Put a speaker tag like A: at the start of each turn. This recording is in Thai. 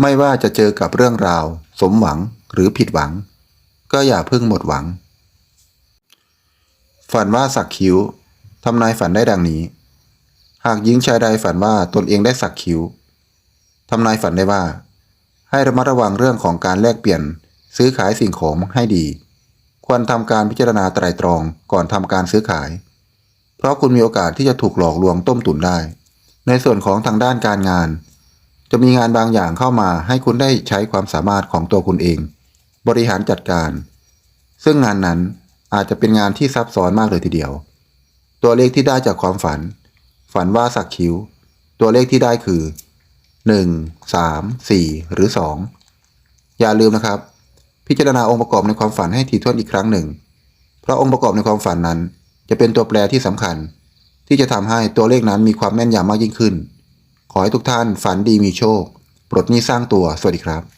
A: ไม่ว่าจะเจอกับเรื่องราว สมหวังหรือผิดหวัง ก็อย่าเพิ่งหมดหวัง ฝันว่าสักคิ้วทำนายฝันได้ดังนี้ หากหญิงชายใดฝันว่าตนเองได้สักคิ้วทำนายฝันได้ว่า ให้ระมัดระวังเรื่องของการแลกเปลี่ยนซื้อขายสิ่งของให้ดี ควรทำการพิจารณาไตรตรองก่อนทำการซื้อขาย เพราะคุณมีโอกาสที่จะถูกหลอกลวงต้มตุ๋นได้ ในส่วนของทางด้านการงาน จะมีงานบางอย่างเข้ามาให้คุณได้ใช้ความสามารถของตัวคุณเอง บริหารจัดการ ซึ่งงานนั้นอาจจะเป็นงานที่ซับซ้อนมากเลยทีเดียว ตัวเลขที่ได้จากความฝัน ฝันว่าสักคิ้ว ตัวเลขที่ได้คือ 1 3 4 หรือ 2 อย่าลืมนะครับ พิจารณาองค์ประกอบในความฝันให้ถี่ถ้วนอีกครั้งหนึ่ง เพราะองค์ประกอบในความฝันนั้น จะเป็นตัวแปรที่สำคัญ ที่จะทำให้ตัวเลขนั้นมีความแม่นยำมากยิ่งขึ้น ขอให้ทุกท่านฝันดีมีโชค ปลดหนี้สร้างตัว สวัสดีครับ